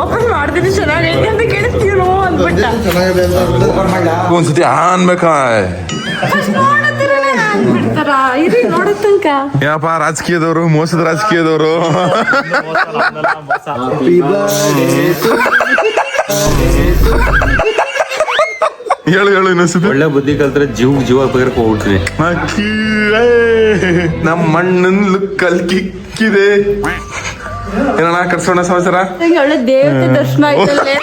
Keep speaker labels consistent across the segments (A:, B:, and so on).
A: Open ಅಂತ ಕೇಳಿಸ್ತೀರೋ ಅಂದ್ಬಿಟ್ಟ.
B: ಒಂದ್ಸತಿ ಆ ಅನ್ಬೇಕಾ
A: ನೋಡತ್ತಿರನೇ ಅಂದ್ಬಿಡ್ತಾರ? ಇರಿ ನೋಡೋ ತನಕ.
B: ಏನಪ್ಪ ರಾಜಕೀಯದವರು ಮೋಸದ ರಾಜಕೀಯದವರು? ಹೇಳು ಹೇಳು ಇನ್ನೊಂದ್ಸತಿ.
C: ಒಳ್ಳೆ ಬುದ್ಧಿ ಕಲ್ತ್ರೆ ಜೀವ ಜೀವ ಬಗರ್ಕ
B: ಹೋಗ್ತೀನಿ ನಮ್ಮ ಮಣ್ಣನ್ ಲುಕ್ಕಲ್ ಕಿಕ್ಕಿದೆ. ಏನಣ್ಣ ಕರ್ಸೋಣ ಸಮಾಚಾರ?
A: ಒಳ್ಳೆ ದೇವತೆ ದರ್ಶನ ಆಯ್ತಲ್ಲೇ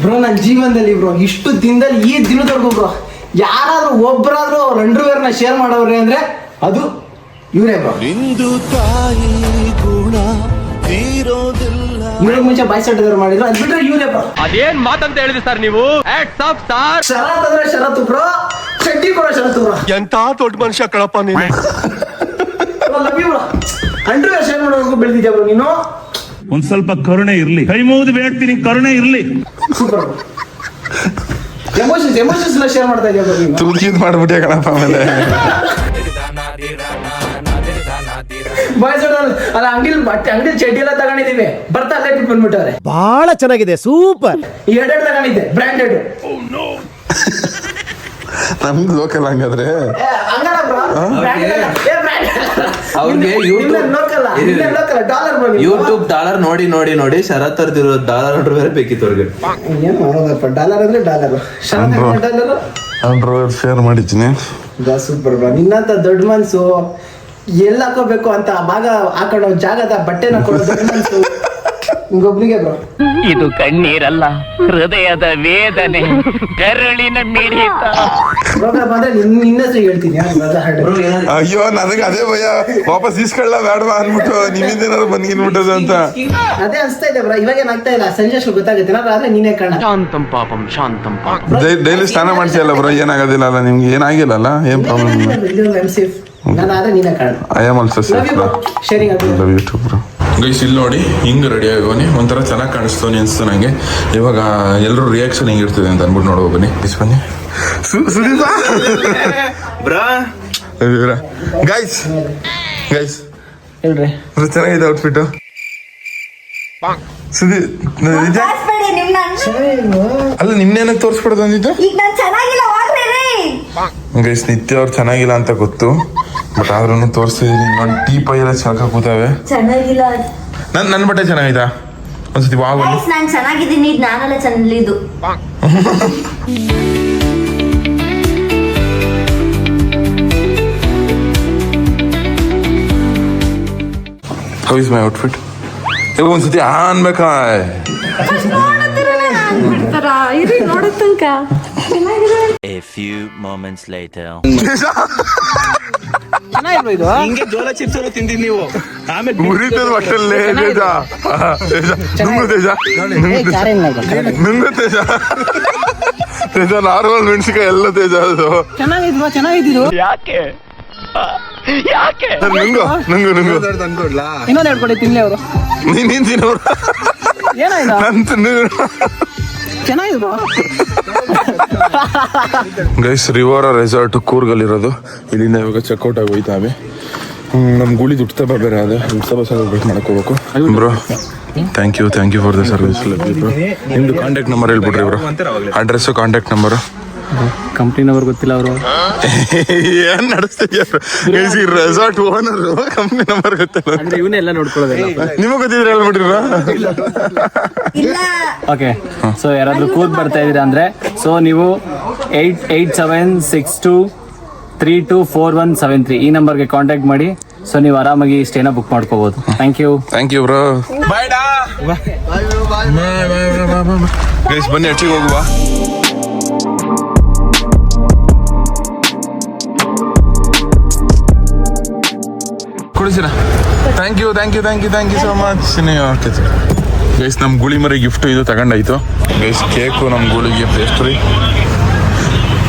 D: ಬ್ರೋ ನನ್ನ ಜೀವನದಲ್ಲಿ ಬ್ರೋ ಇಷ್ಟು ದಿನದಲ್ಲಿ ಈ ದಿನದವರೆಗೂ ಬ್ರೋ ಯಾರಾದ್ರೂ ಒಬ್ಬರಾದ್ರೂ ಅವ್ರ ಅಂಡರ್ವೇರ್ನ ಶೇರ್ ಮಾಡವ್ರೆ ಅಂದ್ರೆ ಅದು ಇವರೇ ಬ್ರೋ.
E: ತಾಯಿ ಗುಣ ತೀರೋದಿಲ್ಲ
D: ಇವ್ರಿಗೆ ಮುಂಚೆ ಬಾಯ್ಸೆಟ್ ಮಾಡಿದ್ರು? ಅದ್ ಬಿಟ್ರೆ ಇವರೇ ಬ್ರೋ.
F: ಅದೇನ್ ಮಾತಂತ ಹೇಳಿದ್ರಿ ಸರ್ ನೀವು?
D: ಶರತ್ ಅಂದ್ರೆ ಶರತ್ ಬ್ರೋ. ಶೆಟ್ಟಿ ಕೂಡ
E: ಎಂತ ದೊಡ್ಡ ಮನುಷ್ಯ ಕಳಪ್ಪ ನೀನು?
D: Love you. ಶೇರ್ ಮಾಡೋರ್ಗೂ ಬೆಳೆದಿದ್ಯಾ ಬ್ರೋ ನೀನು?
G: ಒಂದ್ ಸ್ವಲ್ಪ ಕರುಣೆ ಇರ್ಲಿ. ಕೈ ಮುಗಿದು ಬೇಡ್ತೀನಿ ಕರುಣೆ ಇರ್ಲಿ.
D: ಸೂಪರ್ ಎಮೋಷನ್ಸ್ ಎಮೋಷನ್ಸ್ ಎಲ್ಲ ಶೇರ್ ಮಾಡ್ತಾ ಇದೆಯಾ ಬ್ರೋ ನೀನು?
B: ಮಾಡ್ಬಿಟ್ಟೆ ಕಣಪ್ಪ ಆಮೇಲೆ?
D: ಅಲ್ಲ ಅಂಗಡಿಲಿ ಬಟ್ಟೆ ಅಂಗಡಿ ಚಡ್ಡಿ ಎಲ್ಲ ತಗೊಂಡಿದೀವಿ. ಬರ್ತಾ ಅಲ್ಲೇ ಬಿಟ್ಟು ಬಂದ್ಬಿಟ್ಟವ್ರೆ.
H: ಬಹಳ ಚೆನ್ನಾಗಿದೆ ಸೂಪರ್.
D: ಈ ಎರಡೆರಡು ತಗೊಂಡಿದ್ದೆ ಬ್ರ್ಯಾಂಡೆಡ್
B: ನಮ್ದು ಲೋಕಲ್ ಹಂಗಾದ್ರೆ?
C: ಅವ್ರಿಗೆ ಯೂಟ್ಯೂಬ್ ಡಾಲರ್ ನೋಡಿ ನೋಡಿ ನೋಡಿ ಶರತ್ ಅವ್ರದಿರೋ ಡಾಲರ್ ನೋಡ್ರಿ ಬೇರೆ ಬೇಕಿತ್ತು ಅವ್ರಿಗೆ.
D: ಏನ್ ಮಾಡೋದಪ್ಪ? ಡಾಲರ್ ಅಂದ್ರೆ dollar
B: Sharath
D: dollar
B: android share ಮಾಡಿದ್ದೀನಿ
D: ಸೂಪರ್ ಬ್ರೋ ನಿನ್ನಂತ ದೊಡ್ಡ ಮನ್ಸು ಎಲ್ಲಿ ಹಾಕೋಬೇಕು ಅಂತ ಆ ಭಾಗ ಹಾಕೊಳ್ಳೋ ಜಾಗದ ಬಟ್ಟೆನ ಕೊಡೋ ದೊಡ್ಡ ಮನ್ಸು. ನಿಂಗೊಬ್ನಿಗೆ ಬ್ರೋ.
F: ಇದು ಕಣ್ಣೀರಲ್ಲ ಹೃದಯದ ವೇದನೆ ಕರುಳಿನ ಮಿಡಿತ.
D: ನಿನ್ನ ಹೇಳ್ತೀನಿ
B: ಅಯ್ಯೋ ನನಗೆ ಅದೇ ಭಯ. ವಾಪಸ್ ಇಸ್ಕೊಳ್ಳ ಬೇಡವಾ ಅನ್ಬಿಟ್ಟು ನಿಮ್ಮಿಂದ ಏನಾದ್ರು ಬಂದ್ಗಿನ್ಬಿಟ್ಟದು ಅಂತ.
D: ಅದೇ ಅನ್ಸ್ತಾ ಇದೆ ಬ್ರೋ ಇವಾಗ ಏನಾಗ್ತಾ ಇಲ್ಲ ಸಂಜೆ ಅಷ್ಟು ಗೊತ್ತಾಗುತ್ತೆ ಆದ್ರೆ ನೀನೇ ಕಾಣ
F: ಶಾಂತಂ ಪಾಪಂ ಶಾಂತಂ ಪಾಪಂ.
B: ಡೈಲಿ ಸ್ನಾನ ಮಾಡ್ತೀಯಲ್ಲ ಬ್ರೋ ಏನಾಗೋದಿಲ್ಲ ಅಲ್ಲ ನಿಮ್ಗೆ? ಏನಾಗಿಲ್ಲಲ್ಲ ಏನ್ ಪ್ರಾಬ್ಲಮ್ ಇಲ್ಲ?
D: ನಾನು ಆದ್ರೆ ನೀನೇ ಕಾಣ
B: I am also safe bro
D: sharing ಅದು
B: love you too bro guys ಇಲ್ಲಿ ನೋಡಿ ಹಿಂಗೆ ರೆಡಿ ಬನ್ನಿ ಒಂಥರ ಚೆನ್ನಾಗಿ ಕಾಣಿಸ್ತು ಅನಿಸ್ತು ನನಗೆ ಇವಾಗ ಎಲ್ಲರೂ ರಿಯಾಕ್ಷನ್ ಹೆಂಗಿರ್ತದೆ ಅಂತ ಅಂದ್ಬಿಟ್ಟು ನೋಡುವ ಬನ್ನಿ. ಗೈಸ್ ಬನ್ನಿ. Guys guys.
D: ಹೇಳ್ರಿ
B: ಚೆನ್ನಾಗಿದೆ ಔಟ್ಫಿಟ್ ಸುದೀಪ್ ನಿಜ? ಅಲ್ಲ ನಿಮ್ನೇನ ತೋರಿಸ್ಬಿಡೋದು ಅಂದಿದ್ದು?
A: ಈಗ ನಾನು ಚೆನ್ನಾಗಿಲ್ಲ ಹೋಗ್ರಿ.
B: ಗೈಸ್ ನಿತ್ಯ ಅವ್ರು ಚೆನ್ನಾಗಿಲ್ಲ ಅಂತ ಗೊತ್ತು ಬಟ್ ಆದ್ರೂ ತೋರಿಸ್ತಿದ್ದೀನಿ ನೋಡಿ ಟೀ ಪೈ ಎಲ್ಲ ಚೆನ್ನಾಗಿ ಕೂತಾವೆ.
A: ಚೆನ್ನಾಗಿಲ್ಲ.
B: ನನ್ ನನ್ನ ಬಟ್ಟೆ ಚೆನ್ನಾಗಿದಾ? ಒಂದ್ಸತಿ ವಾವ್
A: ನಾನು ಚೆನ್ನಾಗಿದ್ದೀನಿ. ನಾನೆಲ್ಲ ಚೆನ್ನಲಿದ್ದು
B: ಹೌ ಇಸ್ ಮೈ ಔಟ್ಫಿಟ್ ಇವಾಗ ಒಂದ್ಸತಿ ಆ ಅನ್ಬೇಕಾ
A: ನೋಡತ್ತಿರನೇ ಅಂದ್ಬಿಡ್ತಾರ ಇರಿ ನೋಡೋ ತನಕ
E: A few moments later.
D: ಇದು
E: ಹಿಂಗೆ ಜೋಳ ಚಿಪ್ಸ್ ಎಲ್ಲ ತಿಂದಿದ್ ನೀವು. ಆಮೇಲೆ
B: ಉರಿತದ ಒಟ್ಟಲ್ಲೇ ತೇಜ. ಆ, ತೇಜ ನುಂಗು ತೇಜ. ನುಂಗು ತೇಜ. ತೇಜ. ನಾರ್ಮಲ್ ಮೆಣಸಿಕಾಯಿ ಎಲ್ಲ ತೇಜ ಅದು.
D: ಚೆನ್ನಾಗಿದ್ವಾ? ಚೆನ್ನಾಗಿದ್ದು
F: ಯಾಕೆ? ಯಾಕೆ?
B: ನುಂಗು ನುಂಗು ನುಂಗು.
D: ಇನ್ನೊಂದು ಹೇಳ್ಕೊಡಿ ತಿನ್ಲಿ ಅವರು.
B: ನೀನ್ ನೀನ್ ತಿನ್ನೋರು
D: ಏನಾಯ್ತು?
B: ನನ್ ಗೈಸ್ ರಿವೋರಾ ರೆಸಾರ್ಟ್ ಕೂರ್ಗಲ್ಲಿರೋದು. ಇಲ್ಲಿಂದ ಇವಾಗ ಚೆಕ್ಔಟ್ ಆಗಿ ಹೋಯ್ತಾವೆ. ನಮ್ಮ ಗುಳಿ ದುಡ್ತಬ ಬೇರೆ ಅದೇ ದುಡ್ತಬ ಸೆಲೆಬ್ರೇಟ್ ಮಾಡಕ್ ಹೋಗ್ಬೇಕು bro thank you thank you for the service ನಿಮ್ದು ಕಾಂಟ್ಯಾಕ್ಟ್ ನಂಬರ್ ಹೇಳ್ಬಿಡ್ರಿ ಬ್ರೋ ಅಡ್ರೆಸ್ಸು ಕಾಂಟ್ಯಾಕ್ಟ್ ನಂಬರು
F: ಕಂಪ್ನಿನವ್ರು ಗೊತ್ತಿಲ್ಲ ಅವರು.
B: ಏನ್ ನಡೆಸ್ತಿದ್ಯಾ guys resort owner company number ಗೊತ್ತಿಲ್ಲ.
F: ಅಂದ್ರೆ ಇವನೇ ಎಲ್ಲ ನೋಡ್ಕೊಳ್ಳೋದಿಲ್ಲ
B: ನಿಮಗೆ ಗೊತ್ತಿದ್ರೆ ಹೇಳ್ಬಿಟ್ರಿ
A: ಇಲ್ಲ.
F: ಓಕೆ ಸೊ ಯಾರಾದ್ರೂ ಕೂತ್ ಬರ್ತಾ ಇದೀರಾ ಅಂದ್ರೆ ಸೊ ನೀವು eight eight seven six two three two four one seven three ಈ ನಂಬರ್ಗೆ ಕಾಂಟ್ಯಾಕ್ಟ್ ಮಾಡಿ. ಸೊ ನೀವು ಆರಾಮಾಗಿ ಸ್ಟೇನ ಬುಕ್ ಮಾಡ್ಕೋಬಹುದು thank you
B: thank you bro bye ಡಾ ಬಾಯ್ ಬನ್ನಿ ಹೆಚ್ಚಿಗೆ ಹೋಗುವ ಕೊಡಿಸಿರ? Thank you thank you thank you thank you so much okay guys ನಮ್ಮ ಗುಳಿ ಮರಿ ಗಿಫ್ಟ್ ಇದು ತಗೊಂಡಾಯ್ತು. ಗೈಸ್ ಕೇಕು ನಮ್ಮ ಗುಳಿಗೆ ಪೇಸ್ಟ್ರಿ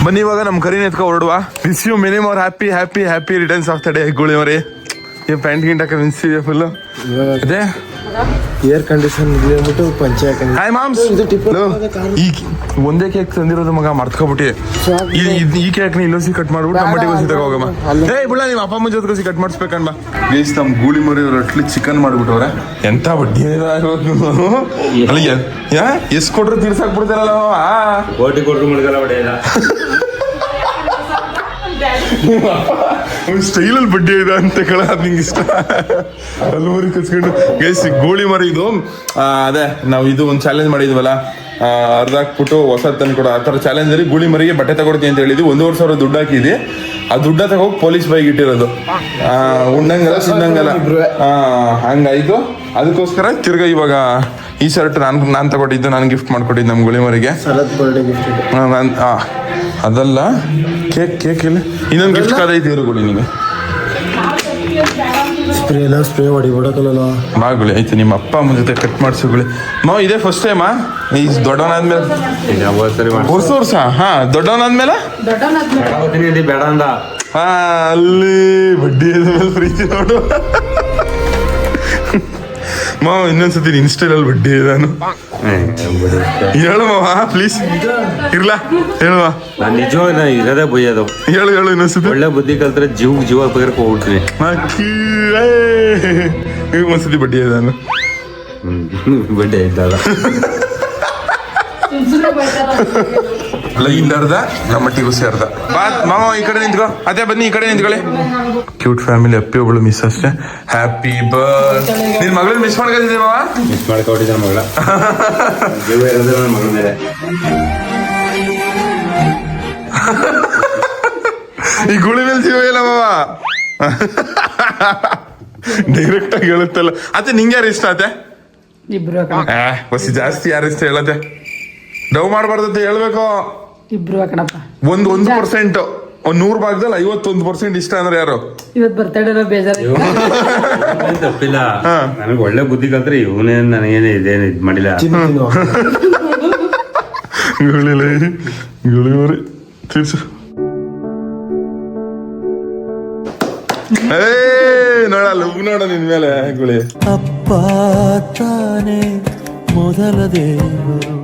B: ಬನ್ನಿ ಇವಾಗ ನಮ್ಮ ಕರಿನ ಎತ್ಕೊ ಹೊರಡುವ. ವಿಸ್ ಯು ಮಿನಿಮ್ ಅವ್ರ happy happy happy returns of the day ಗುಳಿ ಮರಿ. ಈ ಪ್ಯಾಂಟ್ ಗಿಂಟ್ ಹಾಕಿ ಮಿಸ್ ಇದೆ ಫುಲ್ಲು ಅದೇ
I: ಏರ್ ಕಂಡೀಷನ್ ಪಂಚೆ
B: ಹಾಯ್ ಮಾಮ್ಸ್ ಈ ಒಂದೇ ಕೇಕ್ ತಂದಿರೋದು ಮಗ ಮರ್ತ್ಕೊಬಿಟ್ಟಿ. ಈ ಕೇಕ್ ಇಲ್ಲೋಸಿ ಕಟ್ ಮಾಡ್ಬಿಟ್ಟು ನಮ್ಮ ಮಟ್ಟಿಗೆ ಹೋಗಿ ಹೋಗಮ್ಮ. ಏ ಬಿಡ ನಿಮ್ಮ ಅಪ್ಪ ಅಮ್ಮ ಜೊತೆ ಕಸಿ ಕಟ್ ಮಾಡಿಸ್ಬೇಕಣ್ಣ ಪ್ಲೀಸ್ ನಮ್ ಗೂಳಿ ಮರಿ ರೊಟ್ಲಿ ಚಿಕನ್ ಮಾಡ್ಬಿಟ್ಟವ್ರೆ. ಎಂತ ಬಡ್ಡಿ ಅಲ್ಲ ಎ- ಯಾ? ಎಷ್ಟ್ ಕೊಟ್ರು ತೀರ್ಸಾಕ್ ಬಿಡ್ತಾರಲ್ಲ
F: ಓಟಿ ಕೊಟ್ಟು ಮುಳುಗಲ್ಲ ಹೊಡೆಯಲ್ಲ
B: ಸ್ಟೈಲಲ್ಲಿ ಬಡ್ಡಿ ಇದೆ ಅಂತ ಕಳ ನಿಂಗೆ ಇಷ್ಟ. ಅಲ್ಲಿ ಕಚ್ಕೊಂಡು ಗೈಸ್ ಗೋಳಿ ಮರ ಇದು ಅದೇ ನಾವು ಇದು ಒಂದು ಚಾಲೆಂಜ್ ಮಾಡಿದ್ವಲ್ಲ ಅರ್ಧ ಹಾಕ್ಬಿಟ್ಟು ಹೊಸ ತಂದ್ಕೊಡು. ಆ ಥರ ಚಾಲೆಂಜ್ ಅಲ್ಲಿ ಗೂಳಿ ಮರಿಗೆ ಬಟ್ಟೆ ತಗೊಡ್ತೀನಿ ಅಂತ ಹೇಳಿದ್ವಿ. ಒಂದೂವರೆ ಸಾವಿರ ದುಡ್ಡು ಹಾಕಿದ್ವಿ. ಆ ದುಡ್ಡ ತಗೋಗಿ ಪೊಲೀಸ್ ಬೈಕ್ ಇಟ್ಟಿರೋದು. ಉಂಡಂಗಲ್ಲ ಉಣ್ಣಂಗಲ್ಲ ತಿನ್ನಂಗಲ್ಲ. ಹಂಗಾಯ್ತು. ಅದಕ್ಕೋಸ್ಕರ ತಿರ್ಗಾ ಇವಾಗ ಈ ಶರ್ಟ್ ನಾನು ನಾನು ತಗೊಂಡಿದ್ದು ನಾನು ಗಿಫ್ಟ್ ಮಾಡ್ಕೊಟ್ಟಿದ್ದು ನಮ್ಮ ಗುಳಿ ಮರಿಗೆ.
I: ಶರತ್ ಬರ್ಡೇ ಗಿಫ್ಟ್
B: ಆ, ನಾನ್- ಅದಲ್ಲ? ಕೇಕ್ ಕೇಕ್ ಇಲ್ಲ ಇನ್ನೊಂದು ಗಿಫ್ಟ್ ಕಾರ್ಡ್ ಐತಿ ಇರುಗುಳಿ ನಿಮಗೆ.
I: ಸ್ಪ್ರೇ ಎಲ್ಲ ಸ್ಪ್ರೇ ಹೊಡಿ ಬಿಡೋಕಲ್ಲ
B: ಮಾಗುಳಿ ಆಯ್ತು ನಿಮ್ಮ ಅಪ್ಪ ಅಮ್ಮ ಜೊತೆ ಕಟ್ ಮಾಡಿಸುಗುಳಿ ಮಾವು ಇದೇ ಫಸ್ಟ್ ಟೈಮಾ ಈ ದೊಡ್ಡವನಾದ್ಮೇಲೆ ಹೊಸ ವರ್ಷ ಹಾ ದೊಡ್ಡವನಾದ್ಮೇಲೆ?
F: ಬೇಡ ಅಂದ.
B: ಹಾ ಅಲ್ಲಿ ಬಡ್ಡಿ ಫ್ರಿಜ್ ಪ್ರೀತಿ ನೋಡು. ಮಾವ ಇನ್ನೊಂದ್ಸತಿ ಇನ್ಸ್ಟೈಲಲ್ಲಿ ಬಡ್ಡಿ ನಾನು. ಹೇಳು ಮಾವ ಪ್ಲೀಸ್ ಇರ್ಲಾ ಹೇಳುವ
C: ನಾನು ನಿಜವಾಗ ಇರೋದೇ ಬೈಯೋದು
B: ಹೇಳು ಹೇಳು ಇನ್ನೊಂದ್ಸತಿ
C: ಒಳ್ಳೆ ಬುದ್ಧಿ ಕಲ್ತ್ರೆ ಜೀವ ಜೀವ ಬಗರ್ಕ ಹೋಗ್ಬಿಡ್ತೀನಿ.
B: ಏ, ಒಂದ್ಸತಿ ಬಡ್ಡಿ ಇದಾನು
C: ಬಡ್ಡಿ ಇದ್ದಲ್ಲ.
B: ಇಲ್ಲ ಅರ್ಧ ನಮ್ಮ ಟಿಗುಸಿ ಅರ್ಧ ಬಾ ಮಾಮ ಈ ಕಡೆ ನಿಂತ್ಕೋ. ಅದೇ ಬನ್ನಿ ಈ ಕಡೆ ನಿಂತ್ಕೊಳ್ಳಿ. ಕ್ಯೂಟ್ ಫ್ಯಾಮಿಲಿ ಅಪ್ಪಿ ಒಬ್ಳು ಮಿಸ್ ಅಷ್ಟೇ. ಹ್ಯಾಪಿ ಬರ್ತ್ ನಿನ್ ಮಗಳನ್ನ ಮಿಸ್ ಮಾಡ್ಕೊಂಡಿದ್ದೀವಿ ಮಾವ?
C: ಮಿಸ್ ಮಾಡ್ಕೊಟ್ಟಿದ್ದ ಮಗಳ. ಮೇಲೆ.
B: ಈ ಗುಳಿ ಮೇಲೆ ಜೀವ ಇಲ್ಲ ಮಾವ. ಡೈರೆಕ್ಟ್ ಆಗಿ ಹೇಳುತ್ತಲ್ಲ. ಅತ್ತೆ ನಿಂಗೆ ಯಾರು ಇಷ್ಟ ಅತ್ತೆ? ಜಾಸ್ತಿ ಯಾರು ಇಷ್ಟ ಹೇಳತ್ತೆ? ಡವ್ ಮಾಡಬಾರ್ದಂತ ಹೇಳ್ಬೇಕು.
J: ಇಬ್ರು ಕಣಪ್ಪ?
B: ಒಂದ್ ಒಂದು ಪರ್ಸೆಂಟ್ ಒಂದ್ ನೂರ್ ಭಾಗದಲ್ಲಿ ಐವತ್ತೊಂದು ಪರ್ಸೆಂಟ್ ಇಷ್ಟ ಅಂದ್ರೆ ಯಾರು?
J: ಇವತ್ ಬರ್ತಡೇ ಬೇಜಾರು.
C: ತಪ್ಪಿಲ್ಲ. ನನಗೆ ಒಳ್ಳೆ ಬುದ್ಧಿ ಕಲ್ತ್ರೆ ಇವನೇನ್ ನನಗೇನು ಇದೇನು ಇದ್ ಮಾಡಿಲ್ಲ.
B: ಗುಳಿಲ ಗುಳಿವರಿ ತಿರ್ಸು. ಏ ನೋಡಲ್ಲ ಉಗ್ ನೋಡ ನಿನ್ ಮೇಲೆ ಗುಳಿ.
E: ಅಪ್ಪ ತಾನೇ ಮೊದಲ ದೇವರು.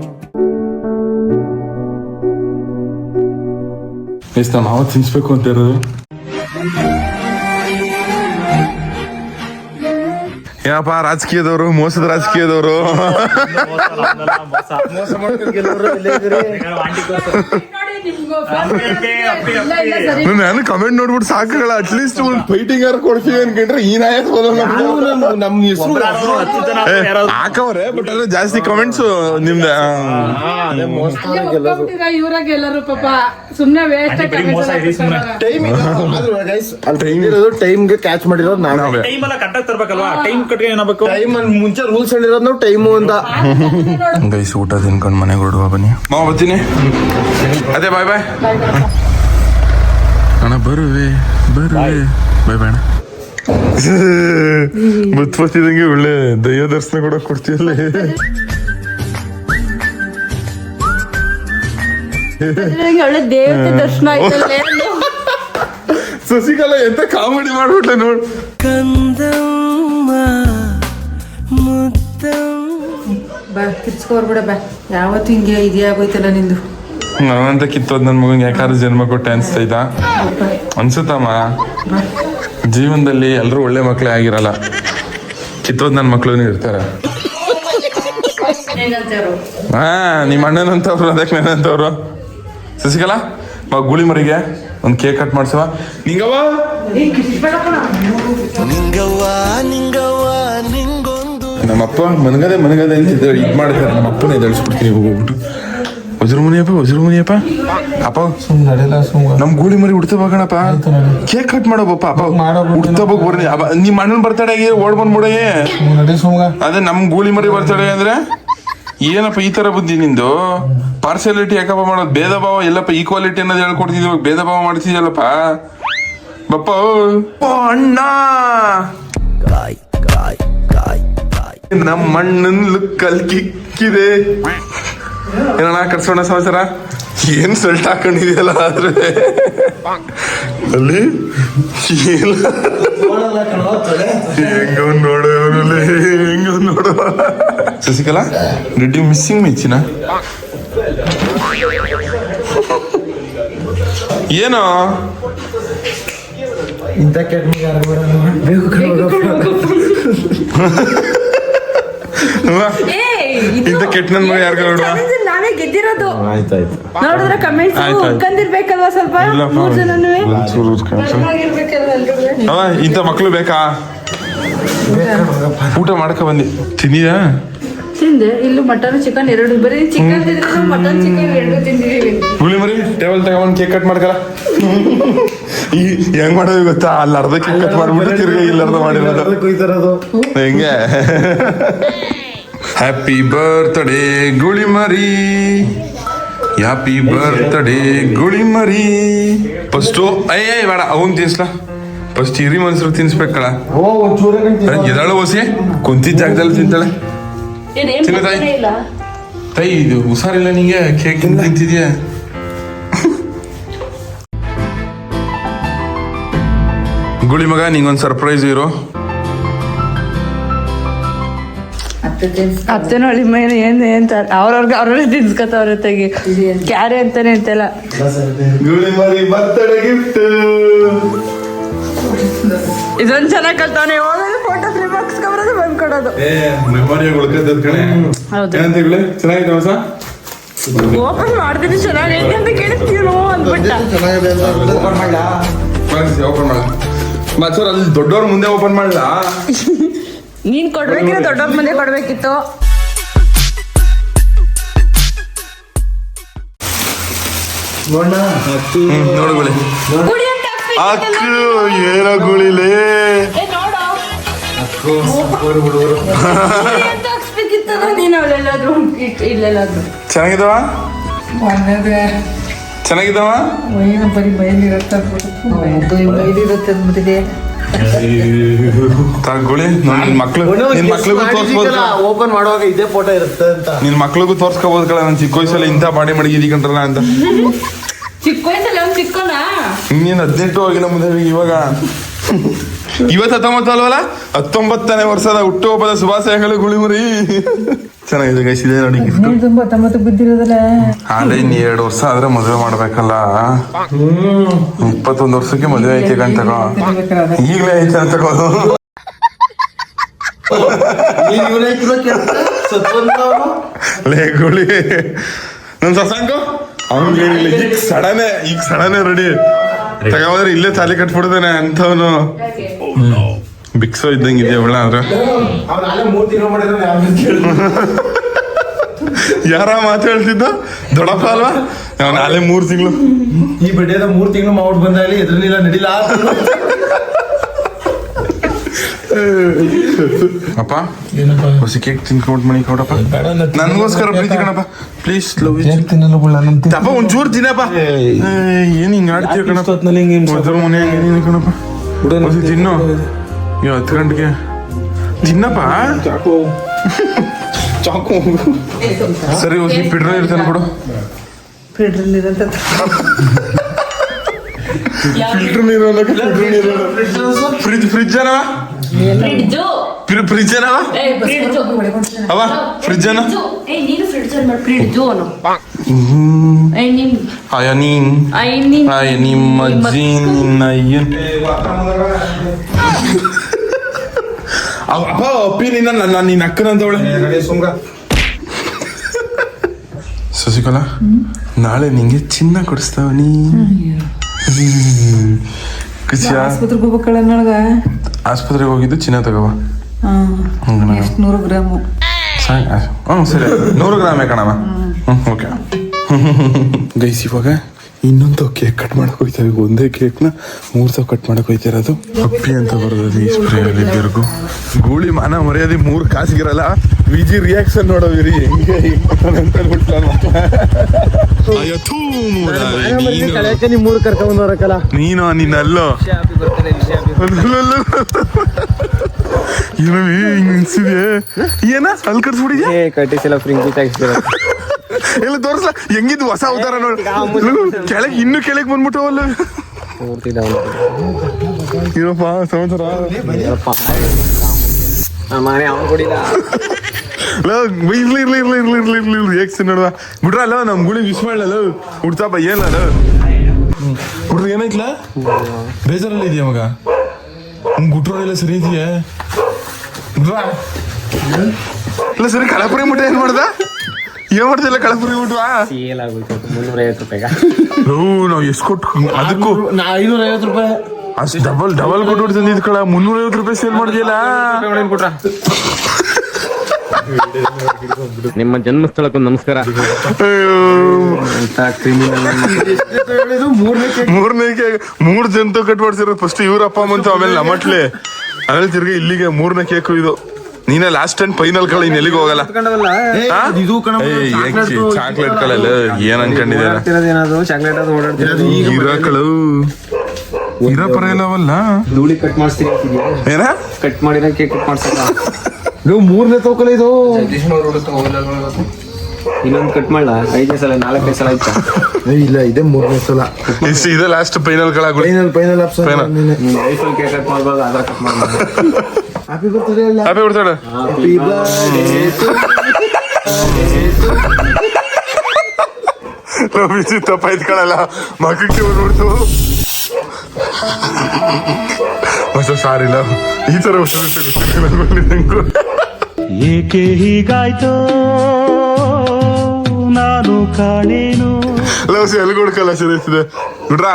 B: ಎಷ್ಟು ನಾವು ತಿನ್ಸ್ಬೇಕು ಅಂತ ಇರೋದು ಏನಪ್ಪ ರಾಜಕೀಯದವರು ಮೋಸದ ರಾಜಕೀಯದವರು? ನಾನು ಕಮೆಂಟ್ ನೋಡ್ಬಿಟ್ಟು ಸಾಕುಗಳ ಅಟ್ಲೀಸ್ಟ್ ಒಂದು ಫೈಟಿಂಗ್ ಯಾರು ಕೊಡ್ತೀವಿ ಅನ್ಕೊಂಡ್ರೆ ಈ ನಾಯಕ
I: ನಮ್ಮ ಹೆಸರು
B: ಹಾಕವ್ರೆ ಬಟ್ ಅದ್ರ ಜಾಸ್ತಿ ಕಮೆಂಟ್ಸ್ ನಿಮ್ದ.
J: ಟೈಮ್ ಎಲ್ಲರೂ. ಪಾಪ ಸುಮ್ನೆ ವೇಸ್ಟ್
I: ಟೈಮ್ ಇರೋದು ಟೈಮ್ಗೆ ಕ್ಯಾಚ್ ಮಾಡಿರೋದು ನಾನು
B: ನಾವೇ
G: ಟೈಮ್ ಎಲ್ಲ ಕರೆಕ್ಟಾಗಿ ತರ್ಬೇಕಲ್ವಾ? ಟೈಮ್ ಕಟ್ಗೆ ಏನಾಗಬೇಕು?
I: ಟೈಮ್ ಮುಂಚೆ ರೂಲ್ಸ್ ಹೇಳಿರೋದು ನಾವು ಟೈಮು ಅಂತ
B: ಗೈಸ್ ಊಟ ತಿನ್ಕೊಂಡು ಮನೆಗೆ ಹೊರಡುವ ಬನ್ನಿ. ಮಾವ ಬರ್ತೀನಿ. ಅದೇ ಬಾಯ್ ಬಾಯ್. ಅಣ್ಣ ಬರುವೆ ಬರುವೆ. ಬಾಯ್. ಬಾಯ್ ಅಣ್ಣ. ಮುತ್ಪತ್ತಿದಂಗೆ ಒಳ್ಳೆ ದಯ್ಯ ದರ್ಶನ ಕೂಡ ಕೊಡ್ತೀಯಲ್ಲ.
A: ಒಳ್ಳೆ ದೇವತೆ ದರ್ಶನ ಆಯ್ತಲ್ಲೇ.
B: ಸಸಿಕಲಾ ಎಂತ ಕಾಮಿಡಿ ಮಾಡ್ಬಿಟ್ಟೆ ನೋಡು.
J: ಬಾ ಕಿರ್ಚ್ಕೊರ್ಬಿಡ ಬಾ. ಯಾವತ್ತು ಹಿಂಗೆ ಇದೇ ಆಗೋಯ್ತಲ್ಲ ನಿಂದು?
B: ನಾವಂತ ಕಿತ್ತೋದ್ ನನ್ ಮಗಂಗೆ ಯಾಕಾದ್ರೂ ಜನ್ಮ ಕೊಟ್ಟೆ ಅನ್ಸ್ತೈತಾ ಅನ್ಸುತ್ತಮ್ಮ. ಜೀವನದಲ್ಲಿ ಎಲ್ಲರೂ ಒಳ್ಳೆ ಮಕ್ಕಳೇ ಆಗಿರಲ್ಲ. ಕಿತ್ತೋದ್ ನನ್ ಮಕ್ಳು ಇರ್ತಾರೆ? ಹಾ ನಿಮ್ಮ ಅಣ್ಣನಂತವ್ರು ಅದಕ್ಕೆ ನನ್ನಂತವ್ರು. ಶಶಿಕಲಾ ಬಾ ಗುಳಿ ಮರಿಗೆ. ಒಂದ್ ಕೇಕ್ ಕಟ್ ಮಾಡ್ಸವ ನಿಂಗವ್ವ?
E: ನಿಂಗವ್ವ ನಿಂಗವ್ವ.
B: ನಮ್ಮಪ್ಪ ಮನಗದೆ ಮನಗದೆ ಅಂತ ಇದು ಇದು ಮಾಡ್ತಾರೆ. ನಮ್ಮ ಅಪ್ಪನ ಎದಳಿಸ್ಬಿಡ್ತೀನಿ ಹೋಗ್ಬಿಟ್ಟು. ವಜ್ರ ಮುನಿಯಪ್ಪ ವಜ್ರ ಮುನಿಯಪ್ಪ. ಅಪ್ಪ ನಮ್ ಗೂಳಿ ಮರಿ ಉಡ್ತ ಕಣಪ್ಪ. ಕೇಕ್ ಕಟ್ ಮಾಡೋ ಪಪ್ಪ ಅಪ್ಪ. ಉಡ್ತ ಹೋಗ್ ಬರ್ನಿ ಅಪ್ಪ ನಿಮ್ ಅಣ್ಣನ ಆಗಿ ಓಡ್ ಬಂದ್ಬಿಡೇ ಅದೇ ನಮ್ ಗೂಳಿ ಮರಿ ಬರ್ತಡೆ ಅಂದ್ರೆ ಏನಪ್ಪ ಈ ತರ ಬುದ್ಧಿ ನಿಂದು? ಪಾರ್ಶಾಲಿಟಿ ಯಾಕಪ್ಪ ಮಾಡೋದು? ಭೇದ ಭಾವ ಎಲ್ಲಪ್ಪ ಈಕ್ವಾಲಿಟಿ ಅನ್ನೋದು ಹೇಳ್ಕೊಡ್ತಿದ್ವಿ ಇವಾಗ ಭೇದ ಭಾವ ಮಾಡ್ತಿದ್ಯಲ್ಲಪ್ಪ ಬಪ್ಪ. ಗಾಯ್ ಅಣ್ಣ. ನಮ್ಮ ಮಣ್ಣನ್ ಲುಕ್ ಅಲ್ಲಿ ಕಿಕ್ಕಿದೆ. ಏನಣ್ಣ ಕರ್ಸೋಣ ಸಮಾಚಾರ? ಏನ್ ಸಲ್ಟ್ ಹಾಕೊಂಡಿದೆಯಲ್ಲ ಆದ್ರೆ? ಅಲ್ಲಿ? ಏನ್? ಹೆಂಗ ನೋಡ ಹೆಂಗ ನೋಡ. ಶಶಿಕಲಾ ಡಿಡ್ ಯು ಮಿಸ್ಸಿಂಗ್ ಮಿಚ್ಚಿನ ಏನೋ?
I: ಇಂಥ ಕೆಟ್ಟ
B: ಇಂಥ ಕೆಟ್ಟ ನನ್ ಮಗ ಯಾರ್ಗ ನೋಡುವ
A: ನಾವೇ ಗೆದ್ದಿರೋದು
I: ಆಯ್ತಾಯ್ತು
A: ನೋಡಿದ್ರೆ ಕಮೆಂಟ್ಸ್
B: ಆಯ್ತ್ ಆಯ್ತ್.
A: ಸ್ವಲ್ಪ ಮೂರು ಜನನು.
B: ಅವ ಇಂಥ ಮಕ್ಳು ಬೇಕಾ ಊಟ ಮಾಡಕ ಬಂದಿ ತಿಂದಿಯಾ
A: ತಿಂದೆ ಇಲ್ಲೂ ಮಟನ್ ಚಿಕನ್ ಎರಡು ಬರೀ ಚಿಕನ್ ಮಟನ್ ಚಿಕನ್ ಎರಡು ತಿಂದಿದೀವಿ
B: ಹುಳಿ ಮರಿ ಟೇಬಲ್ ತಗೊಂಡ್ ಕೇಕ್ ಕಟ್ ಮಾಡ್ಕಲ್ಲ ಈ ಹೆಂಗ್ ಮಾಡೋದು ಗೊತ್ತಾ ಅಲ್ಲಿ ಅರ್ಧ ಕೇಕ್ ಕಟ್ ಮಾಡ್ಬಿಟ್ಟು ತಿರ್ಗಿ ಇಲ್ಲಿ ಅರ್ಧ ಮಾಡಿರೋದು
I: ಕುಯ್ತಾರದು
B: ಹೆಂಗೆ ಹ್ಯಾಪಿ ಬರ್ತ್ಡೇ ಗುಳಿಮರಿ ಹ್ಯಾಪಿ ಬರ್ತ್ಡೇ ಗುಳಿಮರಿ ಫಸ್ಟು ಅಯ್ಯ ಬೇಡ ಅವನ್ ತಿನ್ಸ್ಲಾ. ಫಸ್ಟ್ ಹಿರಿ ಮನ್ಸರು ತಿನ್ಸ್ಬೇಕಳ
I: ಹೊಸಿ
B: ಎದಾಳು ಓಸಿ ಕುಂತಿದ್ದ ಜಾಗದಲ್ಲಿ ತಿಂತಾಳೆ. ತಿನ್ನ ತಾಯಿ. ತೈ ಇದು ಹುಷಾರಿಲ್ಲ ನಿಂಗೆ ಕೇಕ್ ತಿಂತಿದ್ಯಾ? ಗುಳಿ ಮಗ ನಿಂಗೊಂದು ಸರ್ಪ್ರೈಸ್ ಇರೋ.
A: ಅತ್ತನ ನೋಡಿ ಮೇಲೆ ಏನ್ ಏನ್ ಅವ್ರವ್ರಿಗೆ ಅವ್ರವ್ರೆ ತಿನ್ಸ್ಕೊತವ್ರೆ ತೆಗಿ ಕ್ಯಾರೆ ಅಂತಾನೆ ಅಂತೆಲ್ಲ
B: ಗುಳಿಮರಿ ಬರ್ತಡೇ ಗಿಫ್ಟ್
A: ಇದೊಂದ್ ಚೆನ್ನಾಗ್ ಕಲ್ತಾನೆ ಹೋಗೋದು ಫೋಟೋ ಫ್ರೇಮ್ ಹಾಕ್ಸ್ಕೊಬರೋದು ಬಂದ್ ಕೊಡೋದು
B: ಏ ಮೆಮೊರಿ ಉಳ್ಕದ ಕಣೆ.
A: ಹೌದು.
B: ಏನಂತ ಹೇಳಿ ಚೆನ್ನಾಗಿದೆ ಹೊಸ
A: ಓಪನ್ ಮಾಡ್ತೀನಿ ಚೆನ್ನಾಗೈತೆ ಅಂತ ಕೇಳಿಸ್ತೀನೋ ಅಂದ್ಬಿಟ್ಟ.
B: ಓಪನ್ ಮಾಡ್ಲಾ? ಮಚ್ಚೂರ್ ಅಲ್ಲಿ ದೊಡ್ಡವ್ರ ಮುಂದೆ ಓಪನ್ ಮಾಡಲ?
A: ನೀನ್ ಕೊಡ್ಬೇಕಿದ್ರೆ ದೊಡ್ಡವ್ರ ಮನೆ ಕೊಡ್ಬೇಕಿತ್ತು. ಚೆನ್ನಾಗಿದ್ದಾವ
B: ಅಕ್ಕು. ಏನೋ ಗುಳಿಲೇ? ಚೆನ್ನಾಗಿದವ ಚೆನ್ನಾಗಿದವ
J: ಬರೀ ಬಯಲಿರುತ್ತೆ ಬಯಲಿರುತ್ತೆ ಅಂದ್ಬಿಟ್ಟಿದೆ.
B: ತಾ ಗುಳಿ ನಿನ್ ಮಕ್ಳು ನಿನ್ ಮಕ್ಳಿಗೂ ತೋರಿಸ್ಬೋದು.
I: ಓಪನ್ ಮಾಡುವಾಗ ಇದೇ ಫೋಟೋ ಇರುತ್ತೆ ಅಂತ.
B: ನಿನ್ ಮಕ್ಳಿಗೂ ತೋರ್ಸ್ಕೋಬೋದು ಕಳ ನನ್ ಚಿಕ್ಕ ವಯಸ್ಸಲ್ಲಿ ಇಂಥ ಬಾಡಿ ಮಡಗಿದಿ ಕಂಡ್ರಲ್ಲ ಅಂತ.
A: ಚಿಕ್ಕ ವಯಸ್ಸಲ್ಲಿ ಅವ್ನು ಚಿಕ್ಕನ
B: ಇನ್ನೇನು ಹದಿನೆಂಟು ಆಗಿನ ಮುಂದೆ ಇವಾಗ ಇವತ್ತು ಹತ್ತೊಂಬತ್ತು ಅಲ್ವಲ್ಲ? ಹತ್ತೊಂಬತ್ತನೇ ವರ್ಷದ ಹುಟ್ಟುಹಬ್ಬದ ಶುಭಾಶಯಗಳು ಗುಳಿಮುರಿ ಚೆನ್ನಾಗಿದೆ ಗೈಸ್ ಇದೆ ನೋಡಿ gift.
J: ತುಂಬಾ ತಮ್ಮತ್ತು ಬಿದ್ದಿರೋದಲ್ಲ.
B: ಆದ್ರೆ ಇನ್ ಎರಡು ವರ್ಷ ಆದ್ರೆ ಮದುವೆ ಮಾಡ್ಬೇಕಲ್ಲ. ಇಪ್ಪತ್ತೊಂದು ವರ್ಷಕ್ಕೆ ಮದುವೆ ಐತೆ ಕಂತಕೋ ಈಗಲೇ ಐತೆ ಅಂತ ಲೇ ಗುಳಿ. ನನ್ ಸಸಂಗು ಈಗ ಸಡನೆ ಈಗ ಸಡನೆ ರೆಡಿ ತಗೊಂಡ್ರೆ ಇಲ್ಲೇ ತಾಲಿ ಕಟ್ಬಿಡ್ತಾನೆ ಅಂಥವನು ಬಿಕ್ಸೋ ಇದ್ದಂಗೆ ಇದೆಯಾ ಅವಳ
I: ಮಾಡಿದ್ರೆ ಯಾರು ಕೇಳಿ
B: ಯಾರ ಮಾತು ಹೇಳ್ತಿದ್ದ? ದೊಡ್ಡಪ್ಪ ಅಲ್ವಾ? ಅವ್ನು ನಾಳೆ ಮೂರು ತಿಂಗಳು.
I: ಈ ಬಿಡ್ಡೆದ ಮೂರ್ ತಿಂಗಳು ಮಾಡ್ಬಿಟ್ಟು ಬಂದಾಗಲಿ ಎದ್ರನಿಲ್ಲ ನಡಿಲ್ಲ
B: ಅಪ್ಪ ಹೊಸ ಕೇಕ್ ತಿನ್ಕೊಂಡ್ ಮನಿ ಕೊಡಪ್ಪ. ನನಗೋಸ್ಕರ ಪ್ರೀತಿ ಕಣಪ್ಪ. ಪ್ಲೀಸ್ ಲವ್
I: ತಿನ್ನಲ್ಲ
B: ಅಪ್ಪ ಒಂಚೂರು ತಿನ್ನಪ್ಪ. ಏನ್ ಹಿಂಗ್ ಆಡ್ತೀಯ ಕಣಪ್ಪ? ಮೊದಲು ಮನೆ ಏನೇನು ಕಣಪ್ಪ. ಹೊಸಿ ತಿನ್ನು. ಇವ್ ಹತ್ತು ಗಂಟೆಗೆ. ತಿನ್ನಪ್ಪ. ಚಾಕು. ಸರಿ ಹೋಗಿ ಪಿಡ್ರ ಇರ್ತಾನೆ ಬಿಡು
J: ಫಿಲ್ಟ್ರಲ್ಲಿರೋಂಥ
B: ಫಿಲ್ಟರ್ ನೀರು ಫಿಲ್ಟರ್ ನೀರು ಫ್ರಿಜ್ ಫ್ರಿಜ್ ಏನವ
A: ಫ್ರಿಡ್ಜು.
B: ಫ್ರಿಜ್ ಏನವ
A: ಫ್ರಿಡ್ಜು.
B: ಅವ ಫ್ರಿಜ್ ಏನ
A: ಏ ನೀನು ಫ್ರಿಡ್ಜ್ ಫ್ರಿಡ್ಜು
B: ಆಯ ನಿಮ್ಮ ಅಜ್ಜಿ ನಿನ್ನ ಅಯ್ಯನ್ ಅಪ್ಪ ಅಪ್ಪಿ ನಿನ್ನ ನನ್ನ ನಿನ್ನ ಅಕ್ಕನಂತವಳೆ ಶಶಿಕಲಾ ನಾಳೆ ನಿಂಗೆ ಚಿನ್ನ ಕೊಡಿಸ್ತಾವನಿ ಖುಷಿಯಾ?
J: ಆಸ್ಪತ್ರೆಗೆ ಹೋಗ್ಬೇಕಲ್ಲ ನನಗ?
B: ಆಸ್ಪತ್ರೆಗೆ ಹೋಗಿದ್ದು ಚಿನ್ನ ತಗೋವ
J: ಎಷ್ಟು ನೂರು ಗ್ರಾಮು.
B: ಹ್ಞೂ ಸರಿ ನೂರು ಗ್ರಾಮೇ ಕಣವ ಹ್ಞೂ ಓಕೆ. ಗೈಸ್ ಇವಾಗ ಇನ್ನೊಂದು ಕೇಕ್ ಕಟ್ ಮಾಡಕ್ ಹೋಯ್ತಾ ಒಂದೇ ಕೇಕ್ನ ಮೂರು ಸಾವಿರ ಕಟ್ ಮಾಡಕ್ ಹೋಯ್ತಿರೋದು ಅಪ್ಪಿ ಅಂತ ಬರೋದು ಈ ಸ್ಪ್ರೇ ಅಲ್ಲಿ ಬಿರ್ಗು ಗೂಳಿ ಮಾನ ಮರ್ಯಾದೆ ಮೂರು ಕಾಸಿಗಿರಲ್ಲ. ವಿಜಿ ರಿಯಾಕ್ಷನ್ ನೋಡೋ ವಿರಿ ಹೆಂಗೆ ಅಂತ
I: ಬಿಡ್ತಾನೆ ಮೂರು ಕರ್ಕೊಂಡ್ ಬರಕಲ್ಲ.
B: ನೀನು ನಿನ್ನಲ್ಲೋ? ಏನೋ ಅಲ್ಲಿ ಕಟ್ಸ್ಬಿಟ್ಟಿದ್ಯಾ
F: ಕಟ್ಟಿಸಿಲ್ಲ ಫ್ರಿಂಗಿ ತೆಗಿಸ್ತೀರ
B: ಎಲ್ಲ ತೋರ್ಸ್ಲ ಹೆಂಗಿದ್ ಹೊಸ ಅವತಾರ ನೋಡಿ. ಕೆಳಗೆ ಇನ್ನು ಕೆಳಗ್ ಬಂದ್ಬಿಟ್ಟವಲ್ಲ. ಏನಪ್ಪ ಸಮಾಚಾರ
F: ಮನೆ ಅವನು ಕೊಡಿಲ್ಲ
B: ಇರ್ಲಿ ಇರ್ಲಿ ಇರ್ಲಿ ಇರ್ಲಿ ಇರ್ಲಿ ಇರ್ಲಿ ಇರ್ಲಿ ಏಕ್ಸಿ ನೋಡುವ. ಬಿಡ್ರಲ್ಲ ನಮ್ ಗುಳಿ ವಿಶ್ ಮಾಡಲ್ಲ ಹುಡ್ತಾಪ ಏನಲ್ಲ ಹುಡ್ರ ಏನಾಯ್ತಲ್ಲ ಬೇಜಾರಲ್ಲಿ ಇದೆಯಾ ಮಗ? ಗುಟ್ರ ಎಲ್ಲ ಸರಿ ಇದೆಯಾ? ಬಿಡ್ರ ಇಲ್ಲ ಸರಿ ಕಳಪುರಿ ಮುಟ್ಟ ಏನ್ ಮಾಡ್ದ? ಏನ್ ಮಾಡ್ತಿಲ್ಲ ಕಳಪುರಿ
F: ಸೇಲ್ ಆಗೋಯ್ತು ಮುನ್ನೂರ ಐವತ್ತು ರೂಪಾಯಿಗ?
B: ಲೋ ನಾವ್ ಎಷ್ಟ್ ಕೊಟ್ಟು ಅದಕ್ಕೂ
I: ನಾ ಐನೂರ ಐವತ್ತು ರೂಪಾಯಿ.
B: ಅಷ್ಟ್ ಡಬಲ್ ಡಬಲ್ ತಂದಿದ್ ಕಳ ಮುನ್ನೂರ ಐವತ್ತು ರೂಪಾಯಿ ಸೇಲ್ ಮಾಡಿದ್ಯಲ್ಲ
F: ನಿಮ್ಮ ಜನ್ಮಸ್ಥಳಕ್ಕೂ ನಮಸ್ಕಾರ.
B: ಮೂರನೇ ಕೇಕ್ ಮೂರ್ ಜನ ಕಟ್ ಮಾಡ್ಸಿರೋ ಫಸ್ಟ್ ಇವ್ರ ಅಪ್ಪ ಅಮ್ಮ ಅಂತ ಆಮೇಲೆ ನಮ್ಮಟ್ಲೆ. ಆಮೇಲೆ ತಿರ್ಗಿ ಇಲ್ಲಿಗೆ ಮೂರನೇ ಕೇಕು ಇದು. ನೀನೇ ಲಾಸ್ಟ್ ಅಂಡ್ ಫೈನಲ್ ಕಳ ಇನ್ ಎಲ್ಲಿಗೆ ಹೋಗಲ್ಲ.
I: ಇದು ಕಣ
B: ಚಾಕ್ಲೇಟ್ ಕಳಲ್ಲ ಏನ್ ಅನ್ಕೊಂಡಿದ್ಯಾರ
F: ಏನಾದ್ರು? ಚಾಕ್ಲೇಟ್ ಅದು ಓಡಾಡ್ತೀವಿ
B: ಇರೋ ಕಳು. ಇರೋ ಪರ ಇಲ್ಲವಲ್ಲ
F: ಧೂಳಿ ಕಟ್ ಮಾಡಿಸ್ತೀನಿ
B: ಏನ?
F: ಕಟ್ ಮಾಡಿರೋ ಕೇಕ್ ಕಟ್ ಮಾಡ್ಸಲ್ಲ
I: ನೀವು ಮೂರನೇ ತೋಕಲ ಇದು?
F: ಇನ್ನೊಂದು ಕಟ್ ಮಾಡ್ಲ? ಐದನೇ ಸಲ ನಾಲ್ಕನೇ ಸಲ ಆಯ್ತಾ?
I: ಇಲ್ಲ ಇದೆ ಮೂರನೇ ಸಲ.
B: ಇಷ್ಟು ಇದೆ ಲಾಸ್ಟ್ ಫೈನಲ್ ಕಳ
I: ಫೈನಲ್ ಫೈನಲ್ ಅಪ್ಸರ್
B: Final.
F: ಕೇಕ್ ಕಟ್ ಮಾಡ್ಬೋದು ಅದ್ರ ಕಟ್ ಮಾಡ್ಬಾರ್ದು
I: ಹ್ಯಾಪಿ ಬರ್ತ್ಡೇ ಅಲ್ಲ
B: ಹ್ಯಾಪಿ ಬಿಡ್ತಾಳೆ
I: ಹ್ಯಾಪಿ
B: ಬಿಸಿ ತಪ್ಪ ಇದ್ಕೊಳ್ಳಲ್ಲ ಮಕ್ಕಕ್ಕೆ ಬಂದ್ಬಿಡ್ತು ಹೊಸ ಸಾರಿಲ್ಲ ಈ ತರ ಹೊಸ
G: ಏಕೆ ಹೀಗಾಯ್ತೋ ನಾನು ಕಾಣೇನು
B: ಲವ್ಸಿ ಎಲ್ಲಿ ಕೊಡ್ಕಲ್ಲ ಸರಿ ಬಿಡ್ರಾ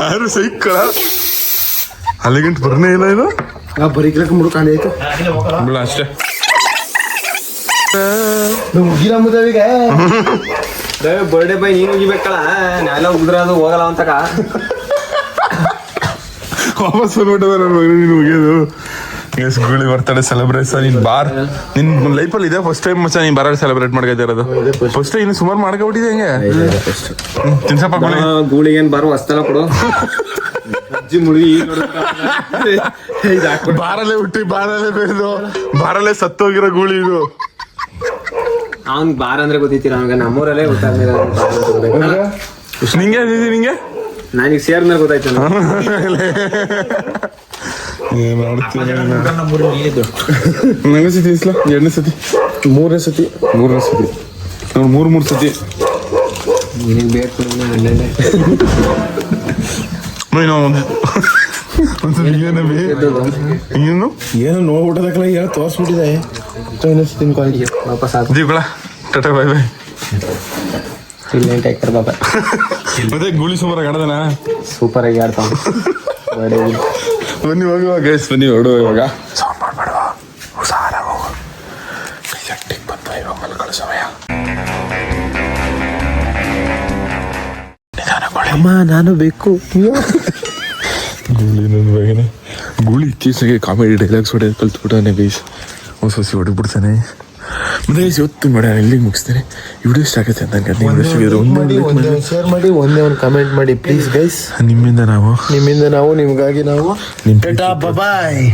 B: ಯಾರು ಸೈಕಳ ಅಲ್ಲಿಗಂಟು ಬರ್ನೇ ಇಲ್ಲ ಇದು?
I: ಬರೀಕ್ಲಕ್ಕ ಮುಡು ಕಾಣಿ ಆಯ್ತು.
B: ಬಿಡ ಅಷ್ಟೇ.
I: ನಾವು ಮುಗಿಲ ಮುದವಿಗೆ
F: ಬರ್ಡೇ ಬೈ ನೀನು ಉಗಿಬೇಕಲ್ಲ ನಾವೆಲ್ಲ ಉಗಿದ್ರೆ ಅದು ಹೋಗಲ್ಲ ಅಂತಕ.
B: ವಾಪಸ್ ಬಂದ್ಬಿಟ್ಟದ ನನ್ನ ಮಗನ ನೀನು ಮುಗಿಯೋದು. ಎಸ್ ಗುಳಿ ಬರ್ತಡೆ ಸೆಲೆಬ್ರೇಷನ್ ನಿನ್ ಬಾರ್. ನಿನ್ ಲೈಫಲ್ಲಿ ಇದೆ ಫಸ್ಟ್ ಟೈಮ್ ಮಚ್ಚ ನೀನ್ ಬರಾಡ್ ಸೆಲೆಬ್ರೇಟ್ ಮಾಡ್ಕೊತಿರೋದು ಫಸ್ಟ್ ಇನ್ನು ಸುಮಾರು ಮಾಡ್ಕೊಬಿಟ್ಟಿದೆ ಹೆಂಗೆ? ತಿನ್ಸಪ್ಪ ಗುಳಿ
F: ಏನ್ ಬರೋ ಕೊಡು. ಅಜ್ಜಿ ಮುಳುಗಿ
B: ಬಾರಲ್ಲೇ ಹುಟ್ಟಿ ಬಾರಲ್ಲೇ ಬೆಳೆದು. ಬಾರಲ್ಲೇ ಸತ್ತೋಗಿರೋ ಗೂಳಿ ಇದು.
F: ಅವ್ನ್ ಬಾರ್ ಅಂದ್ರೆ ಗೊತ್ತಿತ್ತೀರ ಅವ್ನಿಗೆ ನಮ್ಮೂರಲ್ಲೇ ಗೊತ್ತಾಗ್ಲಿಲ್ಲ
B: ನಿಂಗೆ ನಿಂಗೆ?
F: ನನಗೆ ಸೇರ್ಮೇಲೆ ಗೊತ್ತಾಯ್ತು
B: ಏನ್ ಮಾಡ್ತೀನಿ ನಂಗೆ ಸತಿ ಇಸ್ಲ? ಎರಡನೇ ಸತಿ?
I: ಮೂರನೇ ಸತಿ.
B: ಮೂರನೇ ಸತಿ. ನೋಡಿ ಮೂರು ಮೂರು ಸತಿ.
F: ನಿನಗೆ ಬೇಕು
B: ಏನೋ ಒಂದು ಒಂದ್ಸತಿ ಏನವಿ ಏನು?
I: ಏನೋ ನೋಡ್ಬಿಟ್ಟದಕ್ಕಲ್ಲ ಏನೋ ತೋರಿಸ್ಬಿಟ್ಟಿದೆ. ಇನ್ನೊಂದು ಸತಿ ತಿನ್ಕೊಳ್ಳಿ
F: ವಾಪಸ್
B: ಟಾಟಾ ಬಾಯ್ ಬಾಯ್.
F: ಇಲ್ಲ ಟೇಕ್ ಕೇರ್ ಬಾಬಾ
B: ಮತ್ತೆ ಗುಳಿ ಸುಮಾರು ಆಡದನ?
F: ಸೂಪರ್ ಆಗಿ ಆಡ್ತಾವ
B: ಬನ್ನಿ ಹೋಗುವ ಗೈಸ್ ಬನ್ನಿ ಹೊಡುವ ಇವಾಗ ಸೌಂಡ್ ಮಾಡ್ಬೇಡುವ? ಹುಷಾರಾಗ ಹೋಗು. ಸೆಟ್ಟಿಗೆ ಬಂದ ಇವಾಗ ಮಲ್ಕೊಳ್ಳೋ ಸಮಯ.
I: ಅಮ್ಮ ನಾನು ಬೇಕು.
B: ಗುಳಿ ನನ್ನ ಬಗೆನೆ ಗುಳಿ ಇತ್ತೀಚೆಗೆ ಕಾಮಿಡಿ ಡೈಲಾಗ್ಸ್ ಹೊಡೆಯೋದು ಕಲ್ತ್ಬಿಟ್ಟಾನೆ ಗೈಸ್ ಹೊಸ ಹೊಸ ಹೊಡೆದ್ಬಿಡ್ತಾನೆ. Guys, ಇವತ್ತು ಮೇಡ ಇಲ್ಲಿಗೆ ಮುಗಿಸ್ತೇನೆ. ಈ ವಿಡಿಯೋ ಇಷ್ಟ ಆಗುತ್ತೆ ಅಂತ
I: ಒಂದೇ ಒಂದು ಶೇರ್ ಮಾಡಿ ಒಂದೇ ಒಂದು ಕಮೆಂಟ್ ಮಾಡಿ ಪ್ಲೀಸ್ ಗೈಸ್
B: ನಿಮ್ಮಿಂದ ನಾವು.
I: ನಿಮ್ಮಿಂದ ನಾವು ನಿಮಗಾಗಿ ನಾವು.
B: ನಿಮ್
I: ಟಾಟಾ ಬಾಯ್